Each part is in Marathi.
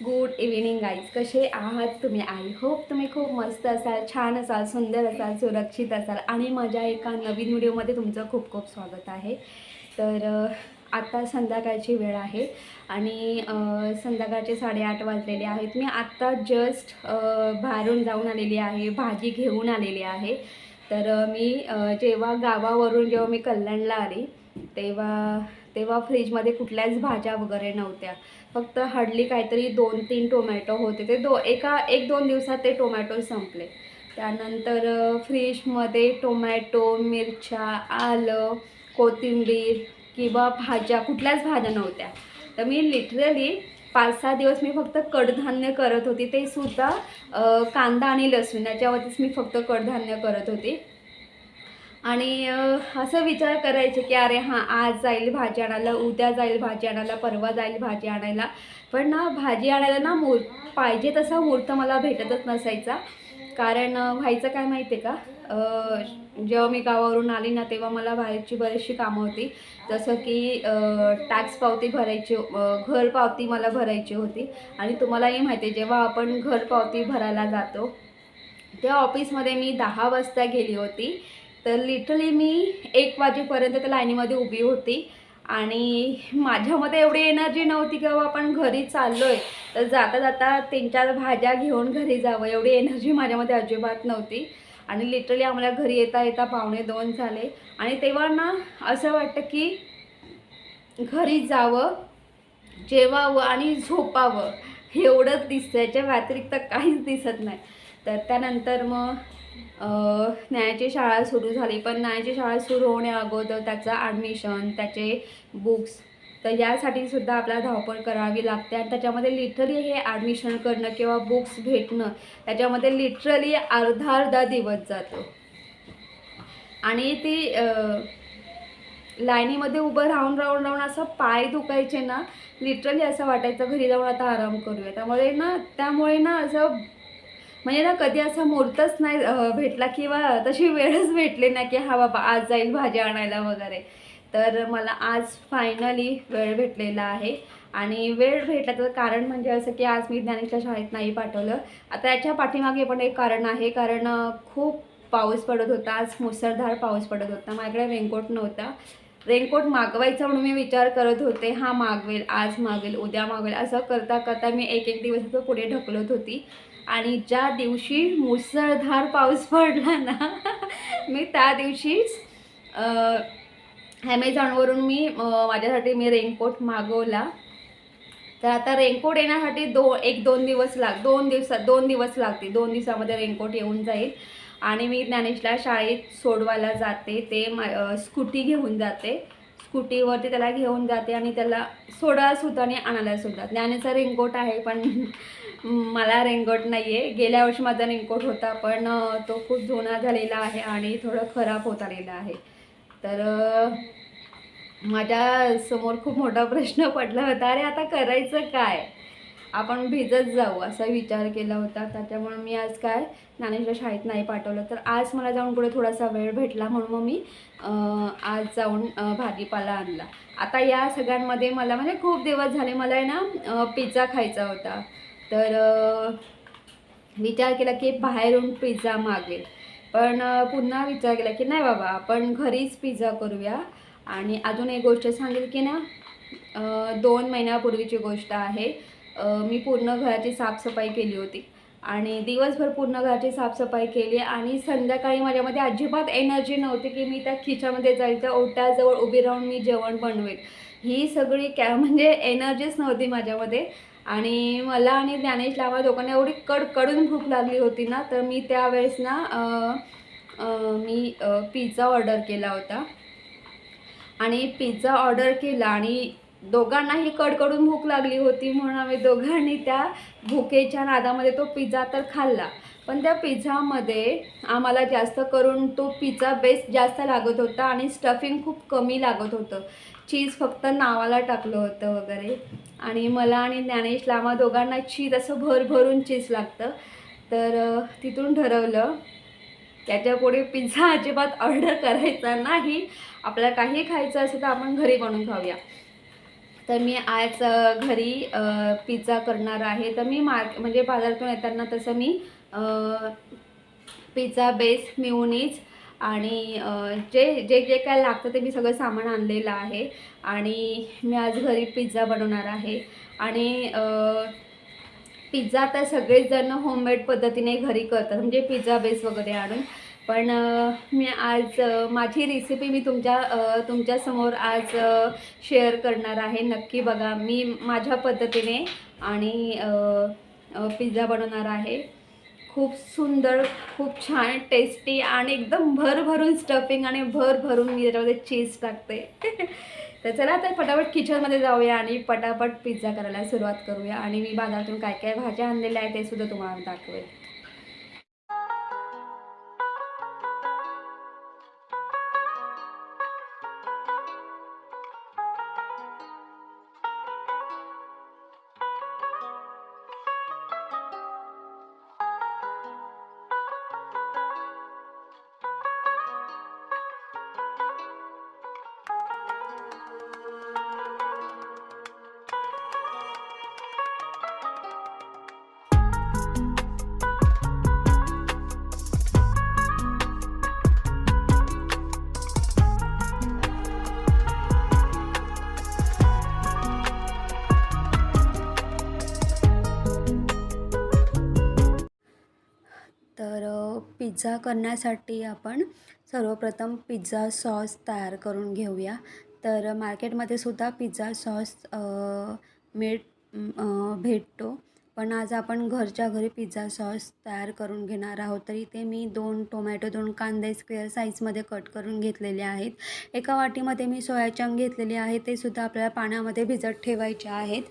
गुड इव्हिनिंग गाईज कसे आहात तुम्ही? आय होप तुम्ही खूप मस्त असाल छान असाल सुंदर असाल सुरक्षित असाल आणि माझ्या एका नवीन व्हिडिओमध्ये तुमचं खूप खूप स्वागत आहे. तर आत्ता संध्याकाळची वेळ आहे आणि संध्याकाळचे साडेआठ वाजलेले आहेत. मी आत्ता जस्ट बाहेरून जाऊन आलेली आहे भाजी घेऊन आलेली आहे. तर मी जेव्हा गावावरून जेव्हा मी कल्याणला आली तेव्हा तेव्हा फ्रीजमध्ये कुठल्याच भाज्या वगैरे नव्हत्या. फक्त हार्डली काहीतरी दोन तीन टोमॅटो होते. ते दो एका एक दोन दिवसात ते टोमॅटो संपले. त्यानंतर फ्रीजमध्ये टोमॅटो मिरच्या आलं कोथिंबीर किंवा भाज्या कुठल्याच भाज्या नव्हत्या. तर मी लिटरली पाच सहा दिवस मी फक्त कडधान्य करत होती. ते सुद्धा कांदा आणि लसूण याच्यावरतीच मी फक्त कडधान्य करत होती. आणि असं विचार करायचे की अरे हां आज जाईल भाजी आणायला उद्या जाईल भाजी आणायला परवा जाईल भाजी आणायला. पण ना भाजी आणायला ना मूर पाहिजे तसा मुहूर्त मला भेटतच नसायचा. कारण व्हायचं काय माहिती आहे का जेव्हा मी गावावरून आली ना तेव्हा मला बाहेरची बरीचशी कामं होती. जसं की टॅक्स पावती भरायची घर पावती मला भरायची होती. आणि तुम्हालाही माहिती आहे जेव्हा आपण घर पावती भरायला जातो त्या ऑफिसमध्ये मी दहा वाजता गेली होती. तर लिटरली मी एक वाजेपर्यंत त्या लाईनीमध्ये उभी होती. आणि माझ्यामध्ये एवढी एनर्जी नव्हती की बाबा आपण घरी चाललो आहे तर जाता जाता तीन चार भाज्या घेऊन घरी जावं एवढी एनर्जी माझ्यामध्ये अजिबात नव्हती. आणि लिटरली आम्हाला घरी येता येता पावणे दोन झाले. आणि तेव्हा ना असं वाटतं की घरी जावं जेवावं आणि झोपावं एवढंच दिसतं याच्या व्यतिरिक्त काहीच दिसत नाही. तर त्यानंतर मग न्यायाची शाळा सुरू झाली पण न्यायाची शाळा सुरू होण्या अगोदर त्याचं ॲडमिशन त्याचे बुक्स तर यासाठी सुद्धा आपल्याला धावपळ करावी लागते. आणि त्याच्यामध्ये लिटरली हे ॲडमिशन करणं किंवा बुक्स भेटणं त्याच्यामध्ये लिटरली अर्धा अर्धा दिवस जातो. आणि ती लाईनीमध्ये उभं राहून राहून राहून असं पाय दुखायचे ना लिटरली असं वाटायचं घरी जाऊन आता आराम करूया. त्यामुळे ना त्यामुळे ना असं म्हणजे ना कधी असा मुहूर्तच नाही भेटला किंवा तशी वेळच भेटली नाही की हा बाबा आज जाईल भाज्या आणायला वगैरे. तर मला आज फायनली वेळ भेटलेला आहे. आणि वेळ भेटल्याचं कारण म्हणजे असं की आज मी ज्ञानेशला शाळेत नाही पाठवलं. आता याच्या पाठीमागे पण एक कारण आहे. कारण खूप पाऊस पडत होता. आज मुसळधार पाऊस पडत होता. माझ्याकडे रेनकोट नव्हता. रेनकोट मागवायचा म्हणून मी विचार करत होते. हा मागवेल आज मागवेल उद्या मागवेल. असं करता करता मी एक एक दिवस पुढे ढकलत होती. आणि ज्या दिवशी मुसळधार पाऊस पडला ना मी त्या दिवशीच ॲमेझॉनवरून मी माझ्यासाठी मी रेनकोट मागवला. तर आता रेनकोट येण्यासाठी दो एक दोन दिवस लाग दोन दिवसात दोन दिवस लागतील. दोन दिवसामध्ये रेनकोट येऊन जाईल. आणि मी ज्ञानेशला शाळेत सोडवायला जाते. ते मा स्कूटी घेऊन जाते. स्कूटीवरती त्याला घेऊन जाते आणि त्याला सोडायला सुद्धा आणि आणायला सुद्धा. ज्ञानेचा रेनकोट आहे पण मला रेनकोट नाही आहे गेल्या वर्षी माझा रेनकोट होता पण तो खूप जुना झालेला आहे आणि थोडं खराब होत आलेला आहे. तर माझ्यासमोर खूप मोठा प्रश्न पडला होता अरे आता करायचं काय? आपण भिजत जाऊ असा विचार केला होता. त्याच्यामुळे मी आज काय ज्ञानेशला शाळेत नाही पाठवलं. तर आज मला जाऊन पुढे थोडासा वेळ भेटला म्हणून मग मी आज जाऊन भाजीपाला आणला. आता या सगळ्यांमध्ये मला म्हणजे खूप दिवस झाले मला आहे ना पिझ्झा खायचा होता. तर विचार केला की बाहेरून पिझ्झा मागेल. पण पुन्हा विचार केला की नाही बाबा आपण घरीच पिझ्झा करूया. आणि अजून एक गोष्ट सांगेल की ना दोन महिन्यापूर्वीची गोष्ट आहे. मी पूर्ण घराची साफसफाई केली होती. आणि दिवसभर पूर्ण घराची साफसफाई केली आणि संध्याकाळी माझ्यामध्ये अजिबात एनर्जी नव्हती की मी त्या खिच्यामध्ये जाईल त्या ओट्याजवळ उभी राहून मी जेवण बनवेल. ही सगळी कॅ म्हणजे एनर्जीच नव्हती माझ्यामध्ये. आणि मला आणि ज्ञानेशला आम्हाला दोघांना एवढी कडकडून भूक लागली होती ना तर मी त्यावेळेस ना मी पिझ्झा ऑर्डर केला होता. आणि पिझ्झा ऑर्डर केला आणि दोघांनाही कडकडून भूक लागली होती म्हणून आम्ही दोघांनी त्या भुकेच्या नादामध्ये तो पिझ्झा तर खाल्ला. पण त्या पिझ्झामध्ये आम्हाला जास्त करून तो पिझ्झा बेस जास्त लागत होता आणि स्टफिंग खूप कमी लागत होतं. चीज फक्त नावाला टाकलं होतं वगैरे. आणि मला आणि ज्ञानेशला आम्हा दोघांना चीज असं भरभरून चीज लागतं. तर तिथून ठरवलं त्याच्यापुढे पिझ्झा अजिबात ऑर्डर करायचा नाही. आपल्याला काही खायचं असेल तर आपण घरी बनवून खाऊया. तर मी आज घरी पिझ्झा करणार आहे. तर मी मार्क म्हणजे बाजारातून येताना तसं मी पिझ्झा बेस मिळूनच आणि जे जे जे काय लागतं ते मी सगळं सामान आणलेलं आहे. आणि मी आज घरी पिझ्झा बनवणार आहे. आणि पिझ्झा तर सगळेजण होममेड पद्धतीने घरी करतात. म्हणजे पिझ्झा बेस वगैरे आणून. पण मी आज माझी रेसिपी मी तुमच्या तुमच्यासमोर आज शेअर करणार आहे. नक्की बघा. मी माझ्या पद्धतीने आणि पिझ्झा बनवणार आहे. खूप सुंदर खूप छान टेस्टी आणि एकदम भरभरून स्टफिंग आणि भरभरून मी त्याच्यामध्ये चीज टाकते. तर चला आता पटापट किचनमध्ये जाऊया आणि पटापट पिझ्झा करायला सुरुवात करूया. आणि मी बाजारातून काय काय भाज्या आणलेल्या आहेत ते सुद्धा तुम्हाला दाखवेल पिझ्झा करण्यासाठी आपण सर्वप्रथम पिझ्झा सॉस तयार करून घेऊया. तर मार्केटमध्ये सुद्धा पिझ्झा सॉस मिळ भेटतो. पण आज आपण घरच्या घरी पिझ्झा सॉस तयार करून घेणार आहोत. तर इथे मी दोन टोमॅटो दोन कांदे स्क्वेअर साईजमध्ये कट करून घेतलेले आहेत. एका वाटीमध्ये मी सोयाचंक घेतलेले आहे. ते सुद्धा आपल्याला पाण्यामध्ये भिजत ठेवायचे आहेत.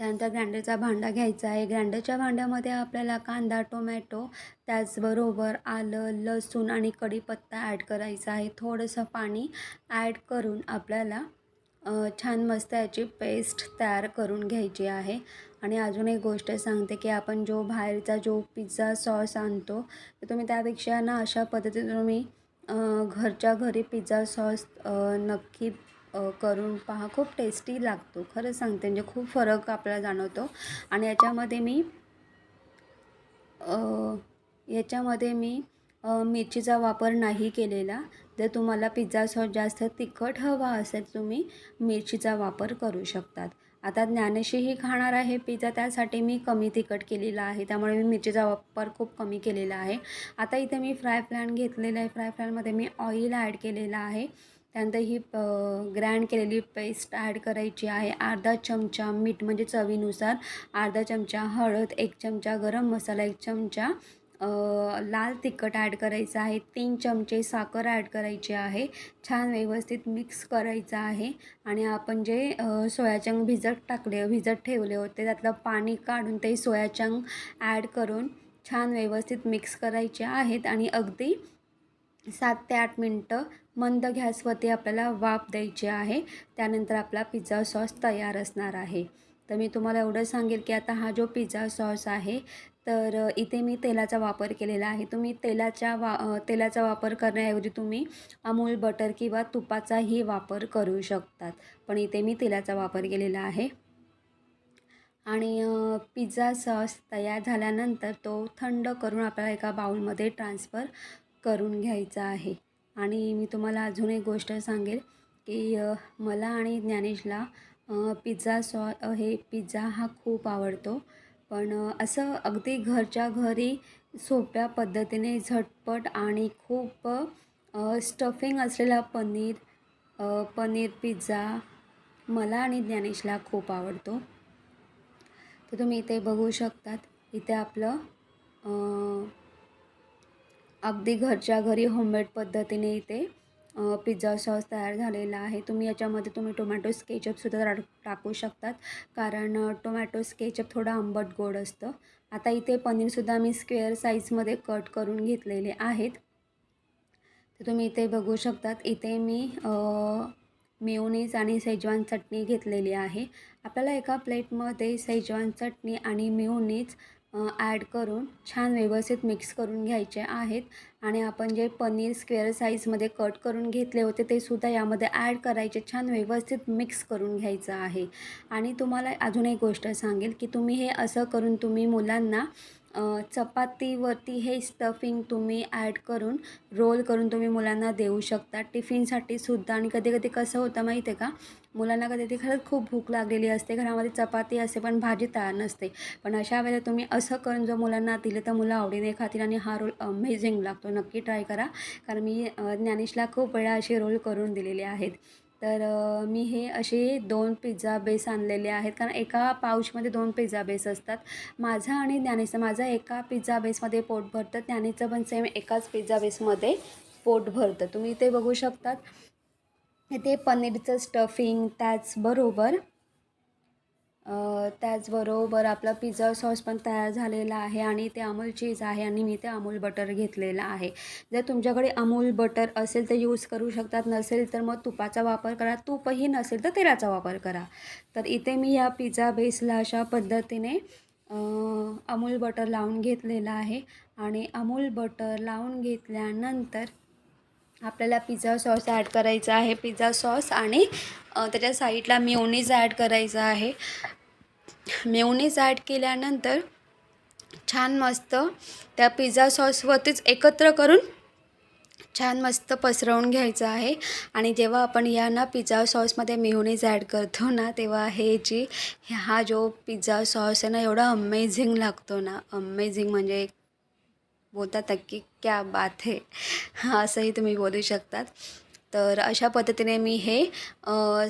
त्यानंतर ग्राइंडरचा भांडा घ्यायचा आहे. ग्राइंडरच्या भांड्यामध्ये आपल्याला कांदा टोमॅटो त्याचबरोबर आलं लसूण आणि कढीपत्ता ॲड करायचा आहे. थोडंसं पाणी ॲड करून आपल्याला छान मस्त याची पेस्ट तयार करून घ्यायची आहे. आणि अजून एक गोष्ट सांगते की आपण जो बाहेरचा जो पिझ्झा सॉस आणतो तर तुम्ही त्यापेक्षा ना अशा पद्धतीने तुम्ही घरच्या घरी पिझ्झा सॉस नक्की करून पहा. खूप टेस्टी लागतो. खरंच सांगते म्हणजे खूप फरक आपल्याला जाणवतो. आणि याच्यामध्ये मी याच्यामध्ये मी मिरचीचा वापर नाही केलेला. जर तुम्हाला पिझ्झा सॉस जास्त तिखट हवा असेल तुम्ही मिरचीचा वापर करू शकतात. आता ज्ञानेशीही खाणार आहे पिझ्झा त्यासाठी मी कमी तिखट केलेला आहे. त्यामुळे मी मिरचीचा वापर खूप कमी केलेला आहे. आता इथे मी फ्राय पॅन घेतलेला आहे. फ्राय पॅनमध्ये मी ऑइल ॲड केलेलं आहे. त्यानंतर ही ग्रँड केलेली पेस्ट ॲड करायची आहे. अर्धा चमचा मीठ म्हणजे चवीनुसार अर्धा चमचा हळद एक चमचा गरम मसाला एक चमचा लाल तिखट ॲड करायचं आहे. तीन चमचे साखर ॲड करायची आहे. छान व्यवस्थित मिक्स करायचं आहे. आणि आपण जे सोयाचंग भिजत टाकले भिजत ठेवले होते त्यातलं पाणी काढून ते सोयाचंग ॲड करून छान व्यवस्थित मिक्स करायचे आहेत. आणि अगदी सात ते आठ मिनटं मंद गॅसवरती आपल्याला वाफ द्यायची आहे. त्यानंतर आपला पिझ्झा सॉस तयार असणार आहे. तर मी तुम्हाला एवढं सांगेल की आता हा जो पिझ्झा सॉस आहे तर इथे मी तेलाचा वापर केलेला आहे. तुम्ही तेलाच्या वा तेलाचा वापर करण्याऐवजी तुम्ही अमूल बटर किंवा तुपाचाही वापर करू शकतात. पण इथे मी तेलाचा वापर केलेला आहे. आणि पिझ्झा सॉस तयार झाल्यानंतर तो थंड करून आपल्याला एका बाउलमध्ये ट्रान्सफर करून घ्यायचा आहे. आणि मी तुम्हाला अजून एक गोष्ट सांगेल की मला आणि ज्ञानेशला पिझ्झा सॉ हे पिझ्झा हा खूप आवडतो. पण असं अगदी घरच्या घरी सोप्या पद्धतीने झटपट आणि खूप स्टफिंग असलेला पनीर पनीर पिझ्झा मला आणि ज्ञानेशला खूप आवडतो. तर तुम्ही इथे बघू शकतात इथे आपलं अगदी घरच्या घरी होममेड पद्धतीने इथे पिझ्झा सॉस तयार झालेला आहे. तुम्ही याच्यामध्ये तुम्ही टोमॅटो स्केचअपसुद्धा टा टाकू शकतात. कारण टोमॅटो स्केचअप थोडं आंबट गोड असतं. आता इथे पनीरसुद्धा मी स्क्वेअर साईजमध्ये कट करून घेतलेले आहेत. तर तुम्ही इथे बघू शकतात. इथे मी मेयोनीज आणि सेजवान चटणी घेतलेली आहे. आपल्याला एका प्लेटमध्ये सेजवान चटणी आणि मेयोनीज ॲड करून छान व्यवस्थित मिक्स करून घ्यायचे आहेत. आणि आपण जे पनीर स्क्वेअर साईजमध्ये कट करून घेतले होते ते सुद्धा यामध्ये ॲड करायचे छान व्यवस्थित मिक्स करून घ्यायचं आहे. आणि तुम्हाला अजून एक गोष्ट सांगेल की तुम्ही हे असं करून तुम्ही मुलांना चपातीवरती हे स्टफिंग तुम्ही ॲड करून रोल करून तुम्ही मुलांना देऊ शकता. टिफिनसाठी सुद्धा. आणि कधी कधी कसं होतं माहिती आहे का? मुलांना कधी कधी खरंच खूप भूक लागलेली असते. घरामध्ये चपाती असते पण भाजी तयार नसते. पण अशा वेळेला तुम्ही असं करून जर मुलांना दिलं तर मुलं आवडीने खातील आणि हा रोल अमेझिंग लागतो. नक्की ट्राय करा. कारण मी ज्ञानेशला खूप वेळा असे रोल करून दिलेले आहेत. तर मी हे असे दोन पिझ्झा बेस आणलेले आहेत. कारण एका पाऊचमध्ये दोन पिझ्झा बेस असतात. माझा आणि ज्ञानेशचं माझा एका पिझ्झा बेसमध्ये पोट भरतं. ज्ञानेचं पण सेम एकाच पिझ्झा बेसमध्ये पोट भरतं. तुम्ही ते बघू शकतात. इथे पनीरचं स्टफिंग त्याचबरोबर त्याचबरोबर आपला पिझ्झा सॉस पण तयार झालेला आहे आणि ते अमूल चीज आहे आणि मी ते अमूल बटर घेतलेलं आहे. जर तुमच्याकडे अमूल बटर असेल तर यूज करू शकतात नसेल तर मग तुपाचा वापर करा. तूपही नसेल तर तेलाचा वापर करा. तर इथे मी या पिझ्झा बेसला अशा पद्धतीने अमूल बटर लावून घेतलेलं आहे. आणि अमूल बटर लावून घेतल्यानंतर आपल्याला पिझ्झा सॉस ॲड करायचा आहे. पिझ्झा सॉस आणि त्याच्या साईडला मेयोनीज ॲड करायचं आहे. मेवनीज ॲड केल्यानंतर छान मस्त त्या पिझ्झा सॉसवरतीच एकत्र करून छान मस्त पसरवून घ्यायचं आहे. आणि जेव्हा आपण या ना पिझ्झा सॉसमध्ये मेयोनीज ॲड करतो ना तेव्हा हे जी हा जो पिझ्झा सॉस आहे ना एवढा अमेझिंग लागतो ना. अमेझिंग म्हणजे बोलतात की क्या बात है असंही तुम्ही बोलू शकतात. तर अशा पद्धतीने मी हे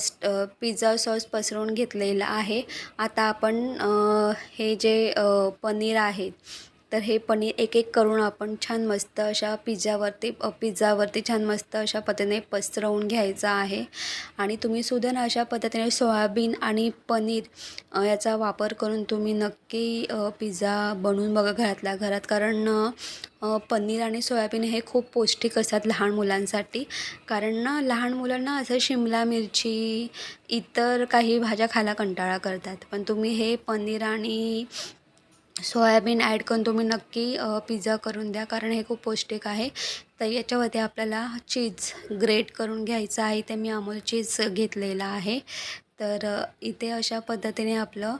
स्ट- पिझ्झा सॉस पसरवून घेतलेलं आहे. आता आपण हे जे पनीर आहे तर हे पनीर एक एक करून आपण छान मस्त अशा पिझ्झावरती पिझ्झावरती छान मस्त अशा पद्धतीने पसरवून घ्यायचं आहे. आणि तुम्ही सुद्धा ना अशा पद्धतीने सोयाबीन आणि पनीर याचा वापर करून तुम्ही नक्की पिझ्झा बनवून बघा घरातल्या घरात. कारण पनीर आणि सोयाबीन हे खूप पौष्टिक असतात लहान मुलांसाठी. कारण ना लहान मुलांना असं शिमला मिरची इतर काही भाज्या खायला कंटाळा करतात. पण तुम्ही हे पनीर आणि सोयाबीन ॲड करून तुम्ही नक्की पिझ्झा करून द्या कारण हे खूप पौष्टिक आहे. तर याच्यावरती आपल्याला चीज ग्रेट करून घ्यायचं आहे ते मी अमूल चीज घेतलेलं आहे. तर इथे अशा पद्धतीने आपलं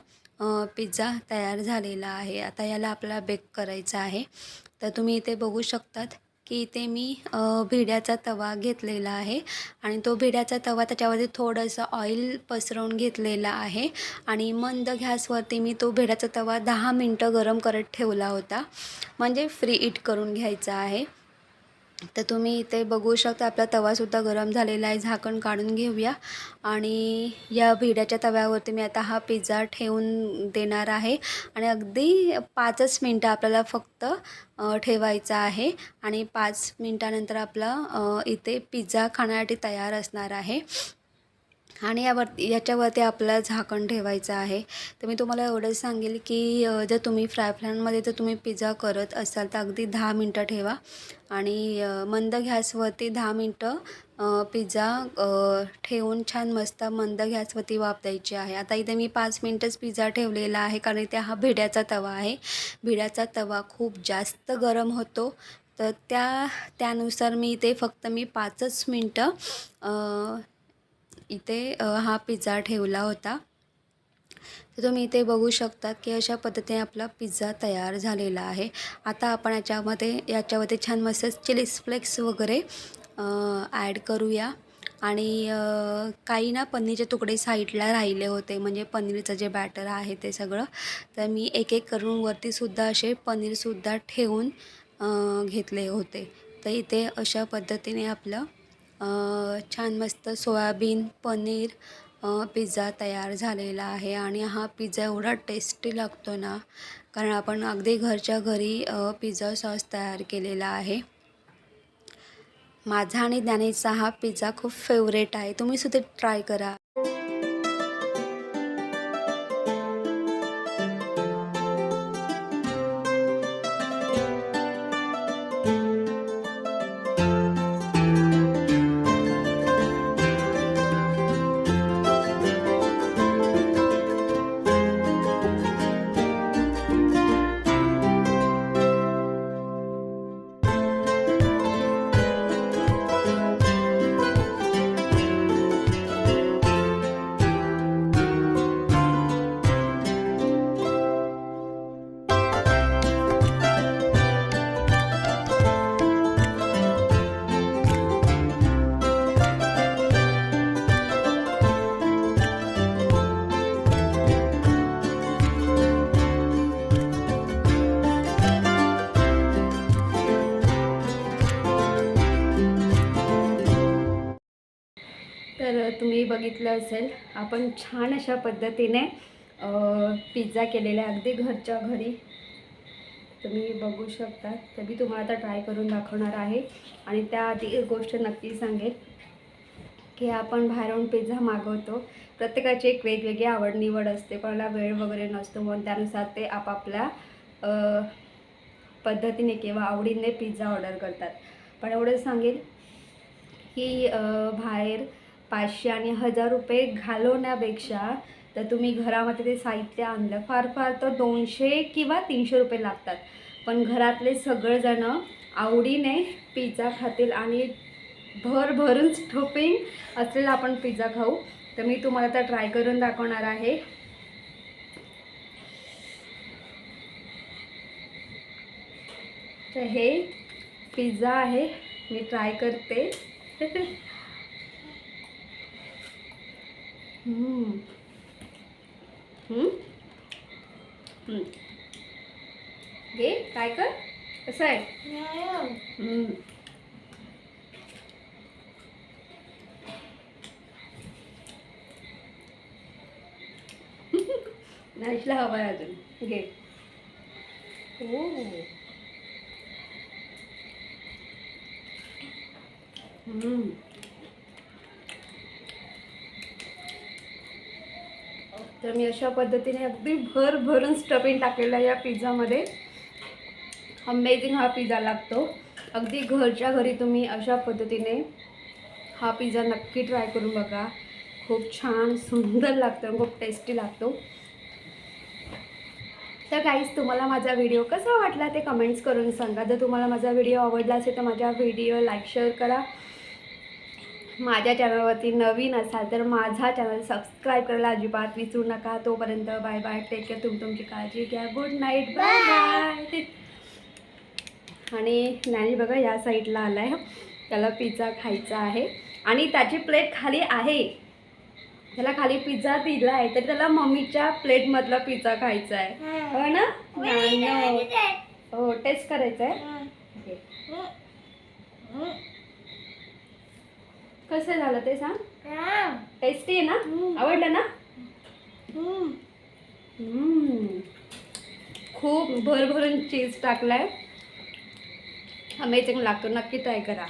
पिझ्झा तयार झालेला आहे. आता याला आपल्याला बेक करायचं आहे. तर तुम्ही इथे बघू शकतात की इथे मी भिड्याचा तवा घेतलेला आहे. आणि तो भिड्याचा तवा त्याच्यावरती थोडंसं ऑइल पसरवून घेतलेला आहे. आणि मंद गॅसवरती मी तो भिड्याचा तवा दहा मिनटं गरम करत ठेवला होता. म्हणजे फ्री इट करून घ्यायचा आहे. तर तुम्ही इथे बघू शकता आपला तवासुद्धा गरम झालेला आहे. झाकण काढून घेऊया. आणि या भिड्याच्या तव्यावरती मी आता हा पिझ्झा ठेवून देणार आहे. आणि अगदी पाचच मिनटं आपल्याला फक्त ठेवायचा आहे. आणि पाच मिनटानंतर आपला इथे पिझ्झा खाण्यासाठी तयार असणार आहे. आणि यावरती याच्यावरती आपल्याला झाकण ठेवायचं आहे. तर मी तुम्हाला एवढंच सांगेल की जर तुम्ही फ्राय पॅनमध्ये जर तुम्ही पिझ्झा करत असाल तर अगदी दहा मिनटं ठेवा. आणि मंद गॅसवरती दहा मिनटं पिझ्झा ठेवून छान मस्त मंद गॅसवरती वाफ द्यायची आहे. आता इथे मी पाच मिनटंच पिझ्झा ठेवलेला आहे कारण इथे हा भिड्याचा तवा आहे. भिड्याचा तवा खूप जास्त गरम होतो. तर त्या त्यानुसार मी इथे फक्त मी पाचच मिनटं इथे हा पिझ्झा ठेवला होता. तर तुम्ही इथे बघू शकतात की अशा पद्धतीने आपला पिझ्झा तयार झालेला आहे. आता आपण याच्यामध्ये याच्यामध्ये छान मस्त चिली फ्लेक्स वगैरे ॲड करूया. आणि काही ना पनीरचे तुकडे साईडला राहिले होते. म्हणजे पनीरचं जे बॅटर आहे ते सगळं. तर मी एक एक करून वरतीसुद्धा असे पनीरसुद्धा ठेवून घेतले होते. तर इथे अशा पद्धतीने आपलं छान मस्त सोयाबीन पनीर पिझ्झा तयार झालेला आहे आणि हा पिझ्झा एवढा टेस्टी लागतो ना कारण आपण अगदी घरच्या घरी पिझ्झा सॉस तयार केलेला आहे. माझा आणि ज्ञानेशचा हा पिझ्झा खूप फेवरेट आहे. तुम्ही सुद्धा ट्राय करा. तर तुम्ही बघितलं असेल आपण छान अशा पद्धतीने पिझ्झा केलेला आहे. अगदी घरच्या घरी. तुम्ही बघू शकता. तर मी तुम्हाला आता ट्राय करून दाखवणार आहे. आणि त्याआधी एक गोष्ट नक्की सांगेल की आपण बाहेरून पिझ्झा मागवतो. प्रत्येकाची एक वेगवेगळी आवड निवड असते. कोणाला वेळ वगैरे नसतो. म्हणून त्यानुसार ते आपापल्या पद्धतीने किंवा आवडीने पिझ्झा ऑर्डर करतात. पण एवढं सांगेल की बाहेर पाचशे आणि हजार रुपये घालवण्यापेक्षा तर तुम्ही घरामध्ये ते साहित्य आणलं. फार फार तर दोनशे किंवा तीनशे रुपये लागतात. पण घरातले सगळेजणं आवडीने पिझ्झा खातील आणि भर भरून स्टोपिंग असलेला आपण पिझ्झा खाऊ. तर मी तुम्हाला तर ट्राय करून दाखवणार आहे. तर हे पिझ्झा आहे. मी ट्राय करते. हम्म. हम्म? हम्म. घे ट्राय कर कसं आहे. नाईशला हवा आहे अजून घे हो हम्म. तर मी अशा पद्धतीने अगदी भर भरून स्टफिंग टाकलेला या पिझ्झामध्ये अमेझिंग हा पिझ्झा लागतो. अगदी घरच्या घरी तुम्ही अशा पद्धतीने हा पिझ्झा नक्की ट्राय करून बघा. खूप छान सुंदर लागतो खूप टेस्टी लागतो. तर काहीच तुम्हाला माझा व्हिडिओ कसा वाटला ते कमेंट्स करून सांगा. जर तुम्हाला माझा व्हिडिओ आवडला असेल तर माझ्या व्हिडिओ लाईक शेअर करा. माझ्या चॅनलवरती नवीन असाल तर माझा चॅनल सबस्क्राईब करायला अजिबात विसरू नका. तोपर्यंत बाय बाय. टेक केअर तुम्ही तुमची काळजी घ्या. गुड नाईट बाय बाय आणि ज्ञानी बघा या साईडला आला आहे त्याला पिझ्झा खायचा आहे. आणि त्याची प्लेट खाली आहे. त्याला खाली पिझ्झा दिला आहे. तर त्याला मम्मीच्या प्लेटमधला पिझ्झा खायचा आहे. हो. ना. हो टेस्ट करायचं आहे कसं झालं ते सांग? टेस्टी आहे ना? आवडलं ना. खूप भरभरून चीज टाकलाय. अमेझिंग लागतो. नक्की ट्राय करा.